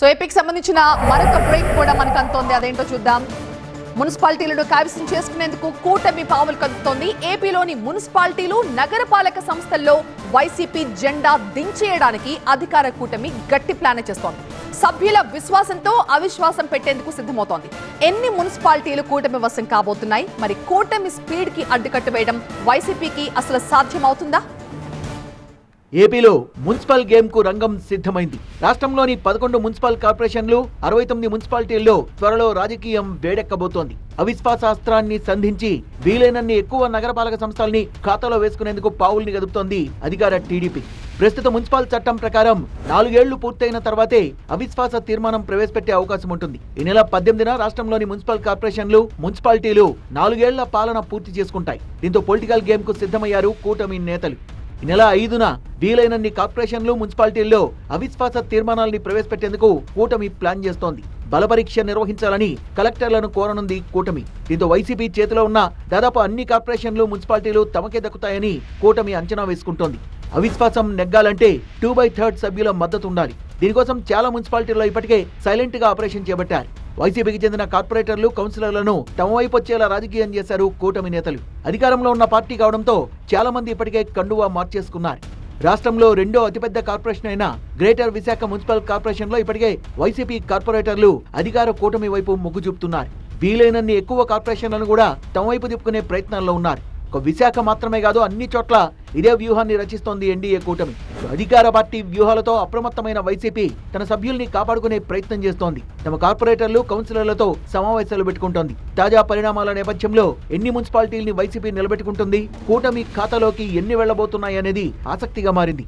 So ఏపీకి సంబంధించిన మరొక బ్రేక్ కూడా మనకు అంతోంది అదేంటో చూద్దాం. మున్సిపాలిటీలను కైవసం చేసుకునేందుకు కూటమి పావులు కదుతోంది ఏపీలోని మున్సిపాలిటీలు నగరపాలక సంస్థల్లో వైసీపీ జెండా దించేయడానికి అధికార కూటమి గట్టి ప్లాన్ చేస్తోంది. సభ్యుల విశ్వాసంతో అవిశ్వాసం పెట్టేందుకు సిద్ధమవుతోంది. ఎన్ని మున్సిపాలిటీలు కూటమి వశం కాబోతున్నాయి? మరి కూటమి స్పీడ్కి అడ్డుకట్టు వేయడం వైసీపీకి అసలు సాధ్యమవుతుందా? ఏపీలో మున్సిపల్ గేమ్కు రంగం సిద్ధమైంది. రాష్ట్రంలోని పదకొండు మున్సిపల్ కార్పొరేషన్లు అరవై తొమ్మిది మున్సిపాలిటీల్లో త్వరలో రాజకీయం వేడెక్కబోతోంది. అవిశ్వాసాస్త్రాన్ని సంధించి వీలైనన్ని ఎక్కువ నగరపాలక సంస్థల్ని ఖాతాలో వేసుకునేందుకు పావుల్ని గదుపుతోంది అధికార టీడీపీ. ప్రస్తుత మున్సిపల్ చట్టం ప్రకారం నాలుగేళ్ళు పూర్తయిన తర్వాతే అవిశ్వాస తీర్మానం ప్రవేశపెట్టే అవకాశం ఉంటుంది. ఈ నెల పద్దెనిమిదిన రాష్ట్రంలోని మున్సిపల్ కార్పొరేషన్లు మున్సిపాలిటీలు నాలుగేళ్ళ పాలన పూర్తి చేసుకుంటాయి. దీంతో పొలిటికల్ గేమ్కు సిద్ధమయ్యారు కూటమి నేతలు. ఈ నెల ఐదున వీలైనన్ని కార్పొరేషన్లు మున్సిపాలిటీల్లో అవిశ్వాస తీర్మానాల్ని ప్రవేశపెట్టేందుకు కూటమి ప్లాన్ చేస్తోంది. బలపరీక్ష నిర్వహించాలని కలెక్టర్లను కోరనుంది కూటమి. దీంతో వైసీపీ చేతిలో ఉన్న దాదాపు అన్ని కార్పొరేషన్లు మున్సిపాలిటీలు తమకే దక్కుతాయని కూటమి అంచనా వేసుకుంటోంది. అవిశ్వాసం నెగ్గాలంటే టూ బై థర్డ్ సభ్యుల మద్దతు ఉండాలి. దీనికోసం చాలా మున్సిపాలిటీల్లో ఇప్పటికే సైలెంట్గా ఆపరేషన్ చేపట్టారు. వైసీపీకి చెందిన కార్పొరేటర్లు కౌన్సిలర్లను తమ వైపు వచ్చేలా రాజకీయం చేశారు కూటమి నేతలు. అధికారంలో ఉన్న పార్టీ కావడంతో చాలా మంది ఇప్పటికే కండువా మార్చేసుకున్నారు. రాష్ట్రంలో రెండో అతిపెద్ద కార్పొరేషన్ అయిన గ్రేటర్ విశాఖ మున్సిపల్ కార్పొరేషన్లో ఇప్పటికే వైసీపీ కార్పొరేటర్లు అధికార కూటమి వైపు మొగ్గు చూపుతున్నారు. వీలైనన్ని ఎక్కువ కార్పొరేషన్లను కూడా తమ వైపు తిప్పుకునే ప్రయత్నాల్లో ఉన్నారు. ఒక విశాఖ మాత్రమే కాదు అన్ని చోట్ల ఇదే వ్యూహాన్ని రచిస్తోంది ఎన్డీఏ కూటమి. అధికార పార్టీ వ్యూహాలతో అప్రమత్తమైన వైసీపీ తన సభ్యుల్ని కాపాడుకునే ప్రయత్నం చేస్తోంది. తమ కార్పొరేటర్లు కౌన్సిలర్లతో సమావేశాలు పెట్టుకుంటోంది. తాజా పరిణామాల నేపథ్యంలో ఎన్ని మున్సిపాలిటీల్ని వైసీపీ నిలబెట్టుకుంటుంది? కూటమి ఖాతాలోకి ఎన్ని వెళ్ళబోతున్నాయనేది ఆసక్తిగా మారింది.